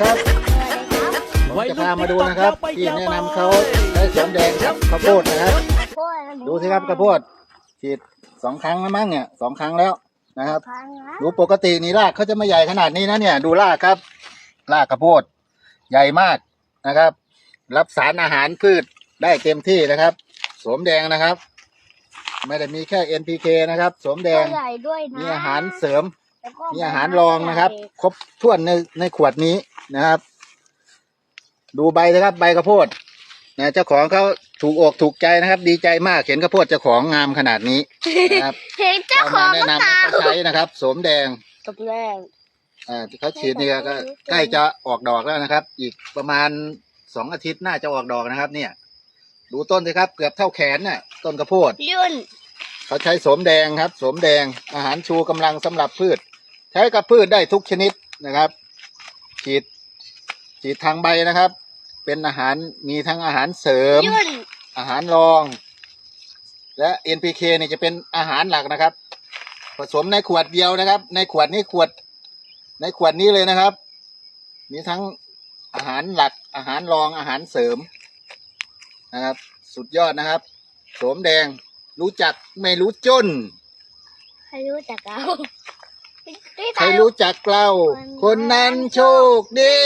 ครับผมจะพามาดูนะครับ ที่แนะนำเขาใช้สวมแดงกับข้าวโพดนะครับ ดูสิครับข้าวโพดฉีดสองครั้งแล้วมั้งเนี่ยสองครั้งแล้วนะครับดูปกตินี่รากเขาจะไม่ใหญ่ขนาดนี้นะเนี่ย ดูรากครับรากข้าวโพดใหญ่มากนะครับ รับสารอาหารพืชได้เต็มที่นะครับ สวมแดงนะครับ ไม่ได้มีแค่ NPK นะครับ สวมแดงใหญ่ด้วยนะมีอาหารเสริมแล้วก็มีอาหารรองนะครับ ครบถ้วนในในขวดนี้ นะครับ ดูใบนะครับ ใบข้าวโพดนะเจ้าของเขาถูกอกถูกใจนะครับ ดีใจมากเห็นข้าวโพดเจ้าของงามขนาดนี้นะครับเห็นเจ้าเราขอมางแนะก็นำตาให้มเขาใช้นะครับสวมแดงตบแรงอ่าที่เขาฉีดนี่ก็ใกล้จะออกดอกแล้วนะครับ อีกประมาณสองอาทิตย์น่าจะออกดอกนะครับ เนี่ย ดูต้นสิครับเกือบเท่าแขนน่ะ ต้นข้าวโพดยุ่นเขาใช้โสมแดงครับโสมแดงอาหารชูกำลังสำหรับพืช ใช้กับพืชได้ทุกชนิดนะครับ ฉีด ฉีดทางใบนะครับ เป็นอาหารมีทั้งอาหารเสริม ยุ่นอาหารรอง และ NPK เนี่ยจะเป็นอาหารหลักนะครับ ผสมในขวดเดียวนะครับ ในขวดนี้ขวด ในขวดนี้เลยนะครับ มีทั้งอาหารหลักอาหารรองอาหารเสริมนะครับ สุดยอดนะครับโสมแดงรู้จักไม่รู้จนใครรู้จักเรา ใครรู้จักเรา คนนั้นโชคดี